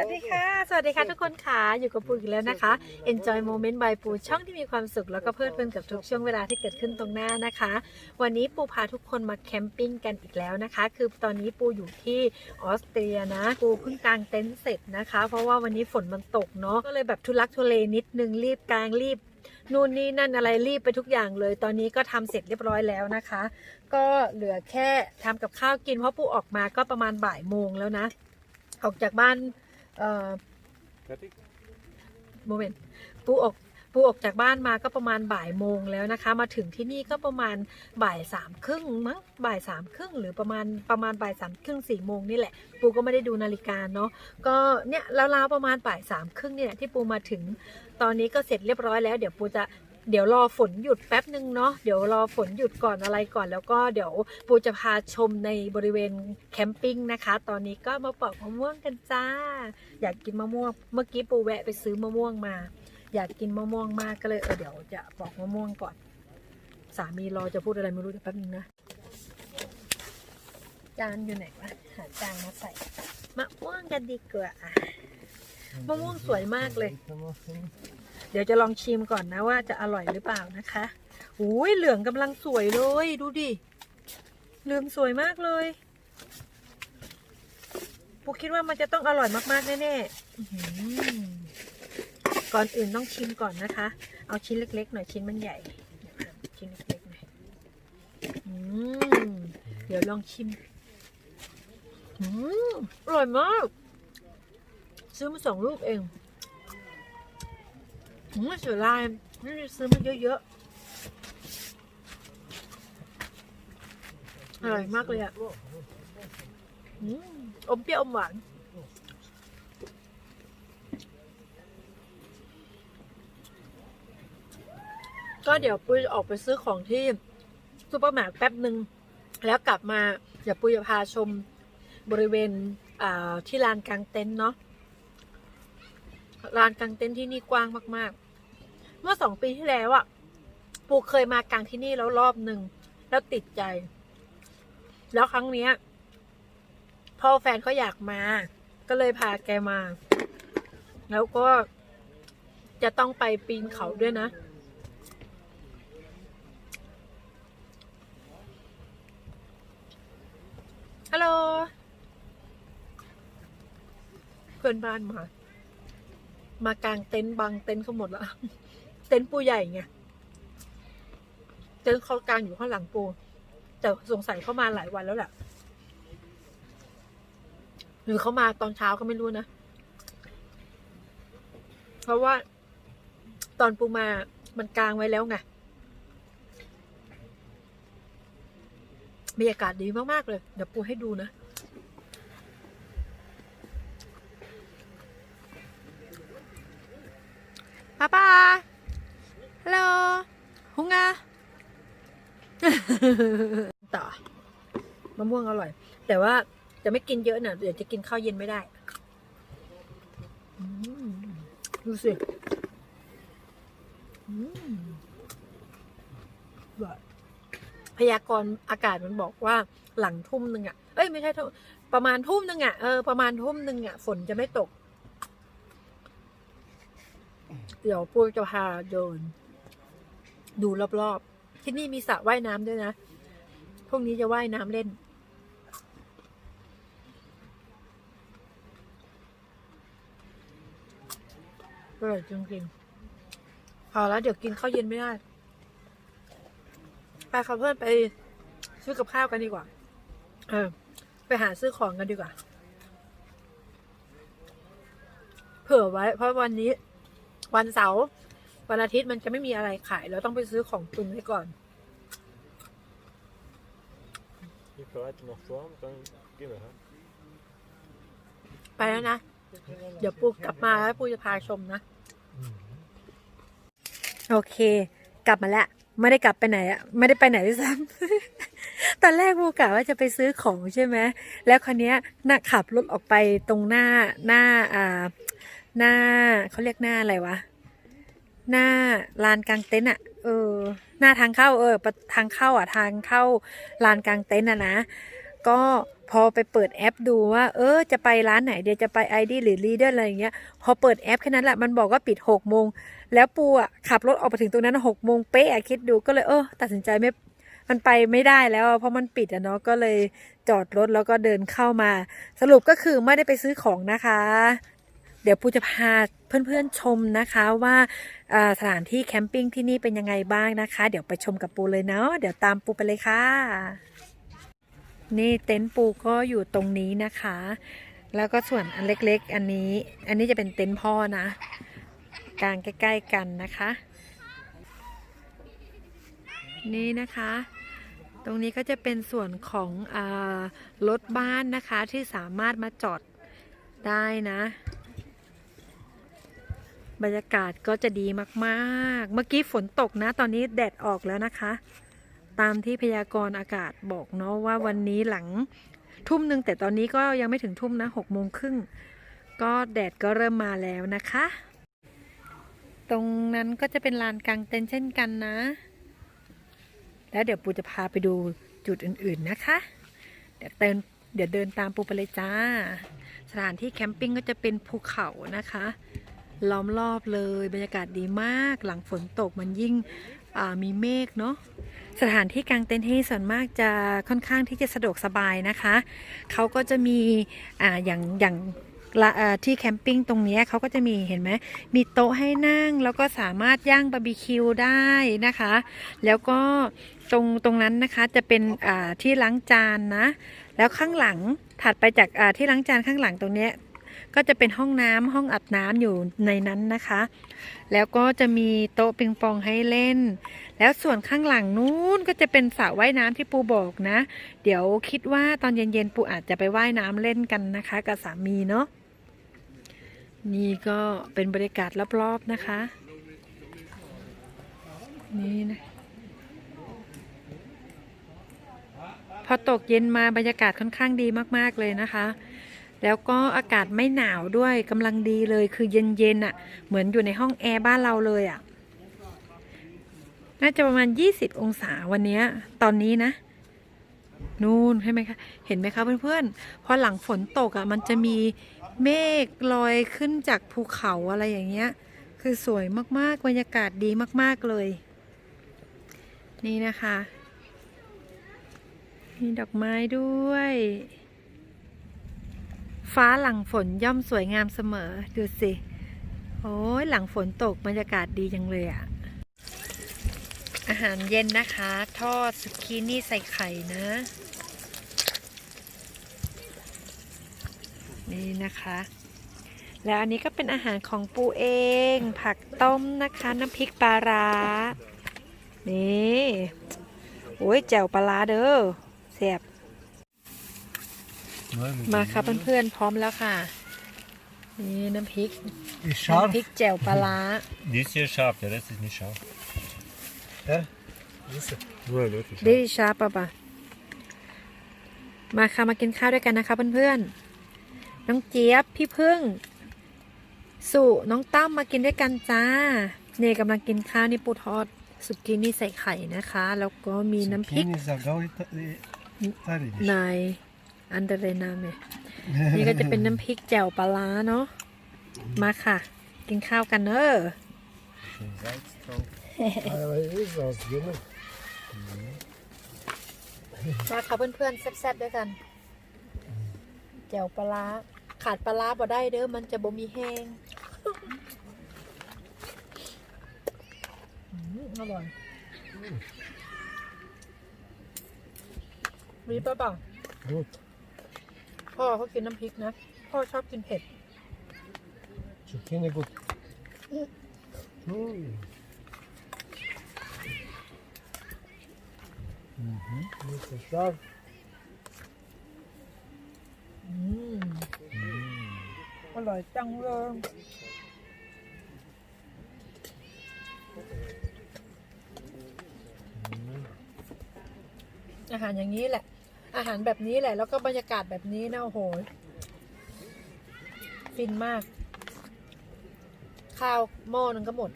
วัสดีค่ะ สวัสดีค่ะทุกคนค่ะอยู่กับปูอีกแล้วนะคะ Enjoy Moment by ปูช่องที่มีความสุขแล้วก็เพลิดเพลินกับทุกช่วงเวลาที่เกิดขึ้นตรงหน้านะคะ วันนี้ปูพาทุกคนมาแคมปิ้งกันอีกแล้วนะคะ คือตอนนี้ปูอยู่ที่ออสเตรียนะ ปูเพิ่งกางเต็นท์เสร็จนะคะ เพราะว่าวันนี้ฝนมันตกเนาะก็เลยแบบทุลักทุเลนิดนึงรีบกางรีบนู่นนี่นั่นอะไรรีบไปทุกอย่างเลย ตอนนี้ก็ทำเสร็จเรียบร้อยแล้วนะคะ ก็เหลือแค่ทำกับข้าวกินเพราะปูออกมาก็ประมาณบ่ายโมงแล้วนะ ออกจากบ้าน เอ่อ Fertig? โมเมนต์ปูออกปูออกจากบ้านมาก็ประมาณบ่ายโมงแล้วนะคะ มาถึงที่นี่ก็ประมาณบ่ายสามครึ่งมั้งบ่ายสามครึ่งหรือประมาณประมาณบ่ายสามครึ่งสี่โมงนี่แหละ ปูก็ไม่ได้ดูนาฬิกาเนาะก็เนี่ยราวๆประมาณบ่ายสามครึ่งเนี่ยที่ปูมาถึงตอนนี้ก็เสร็จเรียบร้อยแล้ว เดี๋ยวปูจะ เดี๋ยวรอฝนหยุดแป๊บหนึ่งเนาะเดี๋ยวรอฝนหยุดก่อนอะไรก่อน แล้วก็เดี๋ยวปูจะพาชมในบริเวณแคมปิ้งนะคะ ตอนนี้ก็มาปอกมะม่วงกันจ้า อยากกินมะม่วง เมื่อกี้ปูแวะไปซื้อมะม่วงมา อยากกินมะม่วงมากก็เลยเออเดี๋ยวจะปอกมะม่วงก่อน สามีรอจะพูดอะไรไม่รู้เดี๋ยวแป๊บนึงนะจานอยู่ไหนวะหาจานมาใส่มะม่วงกันดีกว่า มะม่วงสวยมากเลย เดี๋ยวจะลองชิมก่อนนะว่าจะอร่อยหรือเปล่านะคะอุ้ยเหลืองกำลังสวยเลย ดูดิ เหลืองสวยมากเลยปูคิดว่ามันจะต้องอร่อยมากๆแน่ๆก่อนอื่นต้องชิมก่อนนะคะ เอาชิ้นเล็ก ๆ หน่อยชิ้นมันใหญ่ ชิ้นเล็กๆหน่อยอเดี๋ยวลองชิมอืมอร่อยมาก ซื้อมาสองลูกเอง อืมเสียดายนี่ซื้อมาเยอะๆอร่อยมากเลยอะอืมอมเปรี้ยวอมหวานก็เดี๋ยวปุ้ยออกไปซื้อของที่ซูเปอร์มาร์เก็ตแป๊บหนึ่งแล้วกลับมา เดี๋ยวปุ้ยจะพาชมบริเวณที่ลานกลางเต็นท์เนาะ ลานกลางเต็นท์ที่นี่กว้างมาก ๆ เมื่อสองปีที่แล้วอะ ปูเคยมากางที่นี่แล้วรอบหนึ่งแล้วติดใจ แล้วครั้งเนี้ยพ่อแฟนเขาอยากมา ก็เลยพาแกมา แล้วก็จะต้องไปปีนเขาด้วยนะ ฮัลโหล เพื่อนบ้านมา มากางเต็นท์บางเต็นท์เขาหมดแล้วเต็นท์ปูใหญ่ไงเต็นท์เขากางอยู่ข้างหลังปู แต่สงสัยเขามาหลายวันแล้วแหละหรือเขามาตอนเช้าก็ไม่รู้นะ เพราะว่าตอนปูมามันกลางไว้แล้วไงบรรยากาศดีมาก ๆ เลย เดี๋ยวปูให้ดูนะ ป้าป้าฮัลโหลหุงงาต่อมะม่วงอร่อย แต่ว่าจะไม่กินเยอะเนะเดี๋ยวจะกินข้าวเย็นไม่ได้ดูสิพยากรณ์อากาศมันบอกว่าหลังทุ่มหนึ่งอะ เอ้ยไม่ใช่ประมาณทุ่มหนึ่งอะ เออประมาณทุ่มหนึ่งอะ ฝนจะไม่ตก เดี๋ยวปูจะพาเดิน ดูรอบๆ ที่นี่มีสระว่ายน้ำด้วยนะ พวกนี้จะว่ายน้ำเล่น อร่อยจริงๆพอแล้วเดี๋ยวกินข้าวเย็นไม่ได้ ไปค่ะเพื่อนไปซื้อกับข้าวกันดีกว่า เออ ไปหาซื้อของกันดีกว่า เผื่อไว้เพราะวันนี้ วันเสาร์วันอาทิตย์มันจะไม่มีอะไรขาย เราต้องไปซื้อของตุนไว้ก่อน Ik verwijt nog warm, dan kunnen we. ไปแล้วนะ เดี๋ยวปูกลับมาแล้วปูจะพาชมนะ โอเค กลับมาแล้ว ไม่ได้กลับไปไหนอะไม่ได้ไปไหนด้วยซ้ำ ตอนแรกปูกะว่าจะไปซื้อของใช่ไหมแล้วคันนี้ยน่ะขับรถออกไปตรงหน้าหน้าอ่า หน้าเขาเรียกหน้าอะไรวะ หน้าลานกลางเต็นท์อะเออ หน้าทางเข้าเออปทางเข้าอะทางเข้าลานกลางเต็นท์อะนะก็พอไปเปิดแอปดูว่า เออ จะไปร้านไหนเดี๋ยวจะไป ID หรือ Leader อะไรอย่างเงี้ย พอเปิดแอปแค่นั้นแหละมันบอกว่าปิด6โมง แล้วปูอะขับรถออกไปถึงตรงนั้น6โมงเป๊ะคิดดูก็เลยเออตัดสินใจไม่ มันไปไม่ได้แล้ว เพราะมันปิดอะเนาะก็เลยจอดรถแล้วก็เดินเข้ามา สรุปก็คือไม่ได้ไปซื้อของนะคะ เดี๋ยวปูจะพาเพื่อนๆชมนะคะว่าสถานที่แคมปิ้งที่นี่เป็นยังไงบ้างนะคะ เดี๋ยวไปชมกับปูเลยเนาะเดี๋ยวตามปูไปเลยค่ะ นี่เต็นท์ปูก็อยู่ตรงนี้นะคะ แล้วก็ส่วนอันเล็กๆ อันนี้ อันนี้จะเป็นเต็นท์พ่อนะกลางใกล้ๆกันนะคะ นี่นะคะตรงนี้ก็จะเป็นส่วนของอรถบ้านนะคะที่สามารถมาจอดได้นะ บรรยากาศก็จะดีมากๆ เมื่อกี้ฝนตกนะ ตอนนี้แดดออกแล้วนะคะ ตามที่พยากรณ์อากาศบอกเนาะว่าวันนี้หลังทุ่มหนึ่งแต่ตอนนี้ก็ยังไม่ถึงทุ่มนะหกโมงครึ่งก็แดดก็เริ่มมาแล้วนะคะ ตรงนั้นก็จะเป็นลานกลางเต็นท์เช่นกันนะ แล้วเดี๋ยวปูจะพาไปดูจุดอื่นๆนะคะ เดี๋ยวเดินเดี๋ยวเดินตามปูไปเลยจ้า สถานที่แคมปิ้งก็จะเป็นภูเขานะคะ ล้อมรอบเลย บรรยากาศดีมาก หลังฝนตกมันยิ่งมีเมฆเนาะสถานที่กางเต็นท์ที่ส่วนมากจะค่อนข้างที่จะสะดวกสบายนะคะ เขาก็จะมีอ่าอย่างอย่างที่แคมปิ้งตรงนี้เขาก็จะมีเห็นไหมมีโต๊ะให้นั่ง แล้วก็สามารถย่างบาร์บีคิวได้นะคะ แล้วก็ตรงตรงนั้นนะคะจะเป็นที่ล้างจานนะ แล้วข้างหลังถัดไปจากที่ล้างจานข้างหลังตรงนี้ ก็จะเป็นห้องน้ำห้องอาบน้ำอยู่ในนั้นนะคะ แล้วก็จะมีโต๊ะปิงปองให้เล่น แล้วส่วนข้างหลังนู้นก็จะเป็นสระว่ายน้ำที่ปูบอกนะ เดี๋ยวคิดว่าตอนเย็นๆปูอาจจะไปว่ายน้ำเล่นกันนะคะ กับสามีเนาะนี่ก็เป็นบรรยากาศรอบๆนะคะ นี่นะพอตกเย็นมาบรรยากาศค่อนข้างดีมาก ๆ เลยนะคะ แล้วก็อากาศไม่หนาวด้วยกำลังดีเลยคือเย็นๆอะ่ะ เหมือนอยู่ในห้องแอร์บ้านเราเลยอะ่ะ น่าจะประมาณ 20 องศาวันนี้ตอนนี้นะนู่นใช่ไหมคะ เห็นไหมคะเพื่อนๆ พอหลังฝนตกอะ่ะมันจะมีเมฆลอยขึ้นจากภูเขาอะไรอย่างเงี้ย คือสวยมากๆ บรรยากาศดีมากๆเลย นี่นะคะ มีดอกไม้ด้วย ฟ้าหลังฝนย่อมสวยงามเสมอ ดูสิ โอ้ยหลังฝนตกบรรยากาศดีจังเลยอะอาหารเย็นนะคะ ทอดสุกี้นี่ใส่ไข่นะ นี่นะคะ แล้วอันนี้ก็เป็นอาหารของปูเอง ผักต้มนะคะ น้ำพริกปลาร้า นี่ โอ้ยแจ่วปลาร้าเด้อแซ่บ มาค่ะเพื่อนๆพร้อมแล้วค่ะ นี่น้ำพริก Ist scharf. น้ำพริกแจ่วปลาร้า Die ist hier scharf, der Rest ist nicht scharf. Ja? Siehst du? Nur wirklich ดิ scharf. ชาปะปะมาค่ะมากินข้าวด้วยกันนะคะเพื่อนๆ น้องเจี๊ยบพี่พึ่ง สุน้องตั้มมากินด้วยกันจ้าเนี่ยกำลังกินข้าวนี่ปูทอดสุกี้นี่ใส่ไข่นะคะ แล้วก็มีน้ำพริก Zucchini Sagau Italienisch. ใน อันเดเรนาเมนี่ก็จะเป็นน้ำพริกแจ่วปลาร้าเนาะมาค่ะ กินข้าวกันเนอะ Aber ist was, genau. มาค่ะเพื่อนๆแซ่บๆด้วยกันแจ่วปลาร้าขาดปลาร้าบ่ได้เด้อมันจะบ่มีแห้งอืมอร่อยมีปะเปล่า Gut. พ่อเขากินน้ำพริกนะ พ่อชอบกินเผ็ด Zucchini gut. Mm. Mhm. Nicht so scharf. อืมอร่อยจังเลยอาหารอย่างนี้แหละ อาหารแบบนี้แหละ แล้วก็บรรยากาศแบบนี้นะโอ้โหฟินมาก ข้าวหม้อนึงก็หมด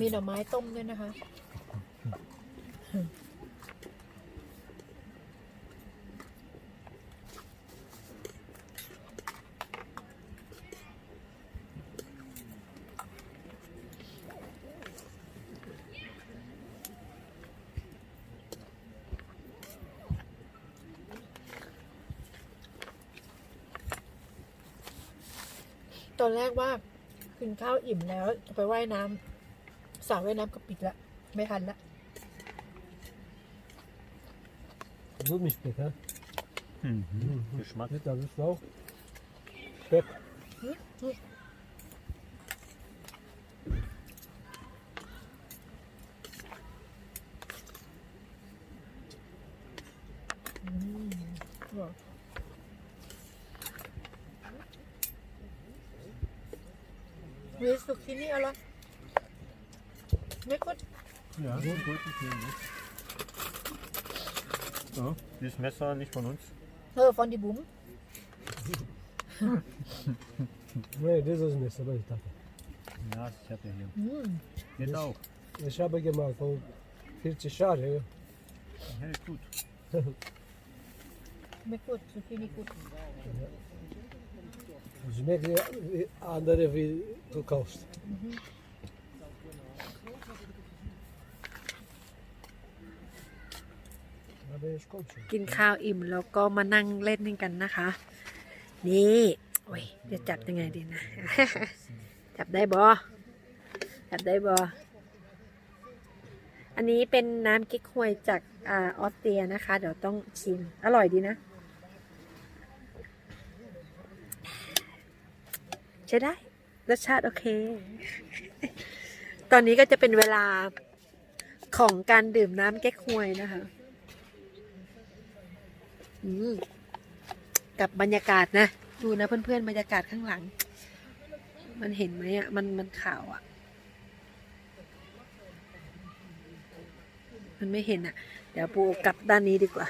มีหน่อไม้ต้มด้วยนะคะ อนแรกว่ากินข้าวอิ่มแล้วจะไปว่ายน้ำสระว่ายน้ำก็ปิดละไม่ทันละ Gut nicht bitte, hä? Mhm. Geschmack. Nicht alles Lauch. Speck. มี สุกที่นี่อร่อยไม่กด Ja, gut, gut, ich nehme das. So, dieses Messer nicht von uns. เออฟอนดิบุ๋ม Nee, das ist nicht, aber ich dachte. Ja, ich habe ja hier. อืม Geht auch. Ich habe gemacht vor 40 Jahren. Ja. Ja, ist gut. ไม่กดสุกี้นี่กด Schmeckt ja wie andere wie du kaufst. Aber ich komm schon. กินข้าวอิ่มแล้วก็มานั่งเล่นกันนะคะ นี่โอ้ยจะจับยังไงดีนะ จับได้บอจับได้บออันนี้เป็นน้ำกิ๊กฮวยจากออสเตรียนะคะ เดี๋ยวต้องชิม อร่อยดีนะ ช้ได้ รสชาติโอเค ตอนนี้ก็จะเป็นเวลาของการดื่มน้ำเก๊กฮวยนะคะอืมกับบรรยากาศนะ ดูนะเพื่อนๆ บรรยากาศข้างหลัง มันเห็นไหมอะ มันมันขาวอะ มันไม่เห็นอะ เดี๋ยวปูกลับด้านนี้ดีกว่า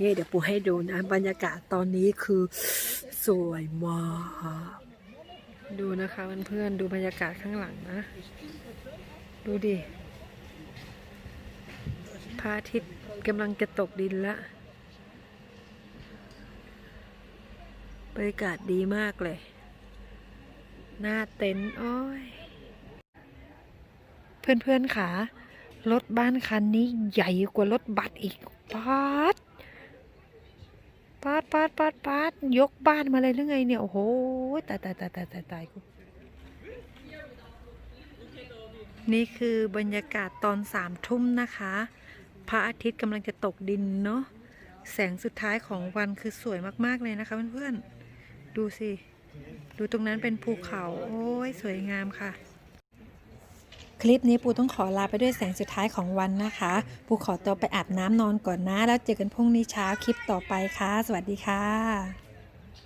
นี่เดี๋ยวปูให้ดูนะ บรรยากาศตอนนี้คือ สวยมาก ดูนะคะเพื่อนๆดูบรรยากาศข้างหลังนะ ดูดิพระอาทิตย์กำลังจะตกดินล้วบรรยากาศดีมากเลย หน้าเต็นท์โอ้ยเพื่อนๆค่ะรถบ้านคันนี้ใหญ่กว่ารถบัสอีกปาด ปาดปาดปาดปาดยกบ้านมาเลยหรือไงเนี่ย โอ้โหตายตายตายตายตายตายกูนี่คือบรรยากาศตอนสามทุ่มนะคะ พระอาทิตย์กำลังจะตกดินเนาะแสงสุดท้ายของวันคือสวยมาก ๆ เลยนะคะเพื่อนๆ ดูสิ ดูตรงนั้นเป็นภูเขา โอ้ย สวยงามค่ะ คลิปนี้ปูต้องขอลาไปด้วยแสงสุดท้ายของวันนะคะ ปูขอตัวไปอาบน้ำนอนก่อนนะ แล้วเจอกันพรุ่งนี้เช้าคลิปต่อไปค่ะ สวัสดีค่ะ